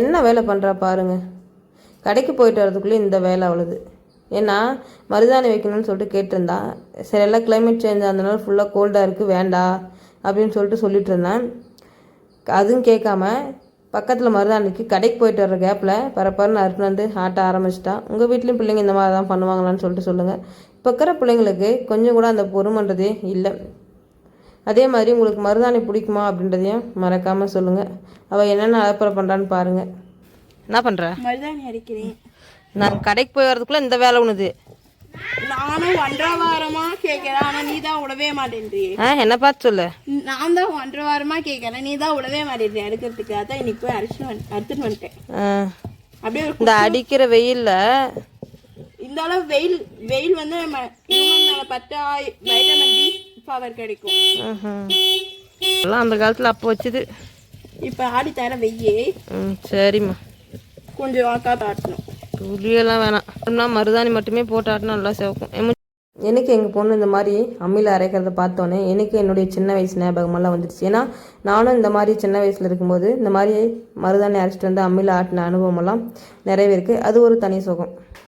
என்ன வேலை பண்ணுறா பாருங்கள் கடைக்கு போயிட்டு வரதுக்குள்ளே இந்த வேலை அவ்வளோது ஏன்னா மருதாணி வைக்கணும்னு சொல்லிட்டு கேட்டிருந்தா சரி எல்லாம் கிளைமேட் சேஞ்ச் ஆனதுனால ஃபுல்லாக கோல்டாக இருக்குது வேண்டாம் அப்படின்னு சொல்லிட்டு சொல்லிட்டு இருந்தேன். அதுவும் கேட்காம பக்கத்தில் மருதாணிக்கு கடைக்கு போயிட்டு வர்ற கேப்பில் பரப்பரன்னு அறுத்துன்னு வந்து ஆட்ட ஆரம்பிச்சிட்டா உங்கள் வீட்லேயும் பிள்ளைங்க இந்த மாதிரி தான் பண்ணுவாங்களான்னு சொல்லிட்டு சொல்லுங்கள் இப்போ இருக்கிற பிள்ளைங்களுக்கு கொஞ்சம் கூட அந்த பொறுமன்றதே இல்லை. அதே மாதிரி உங்களுக்கு மருதாணி பிடிக்குமா அப்படின்றதையும் மறக்காமல் சொல்லுங்கள் அவள் என்னென்ன அலப்பறை பண்ணுறான்னு பாருங்கள் என்ன பண்ணுற மருதாணி அடிக்கிறேன் நான் கடைக்கு போய் வரதுக்குள்ளே இந்த வேலை உனது. நானும் ஒன்றரை வாரமா கேட்கிறேன் ஆனா நீ தான் விடவே மாட்டேன்றியே ஆ என்ன பார்த்து சொல்லு? நான் தான் ஒன்றரை வாரமா கேட்கறேன் நீ தான் விடவே மாட்டேன் எடுக்கிறதுக்கு அதான் இன்னைக்கு போய் அரிசி வந்து அறுத்துட்டு வந்துட்டேன். ஆ, அப்படியே இந்த அடிக்கிற வெயிலில் இந்த அளவு வெயில் வெயில் வந்து பட்டா வைட்டமின் டி பவர் கிடைக்கும். எல்லாம் அந்த காலத்தில் அப்போ வச்சுது. இப்போ ஆடி தர வெய்யே. ம் சரிம்மா. கொஞ்சம் வாக்கா தாட்டணும். துளியெல்லாம் வேணாம். அப்படின்னா மருதாணி மட்டுமே போட்டு ஆட்டினா நல்லா சிவக்கும். எனக்கு எங்கள் பொண்ணு இந்த மாதிரி அம்மியில் அரைக்கிறத பார்த்தோன்னே எனக்கு என்னுடைய சின்ன வயசு ஞாபகமெல்லாம் வந்துடுச்சு. ஏன்னா நானும் இந்த மாதிரி சின்ன வயசில் இருக்கும்போது இந்த மாதிரி மருதாணி அரைச்சிட்டு வந்து அம்மியில் ஆட்டின அனுபவமெல்லாம் நிறையவே இருக்குது அது ஒரு தனி சுகம்.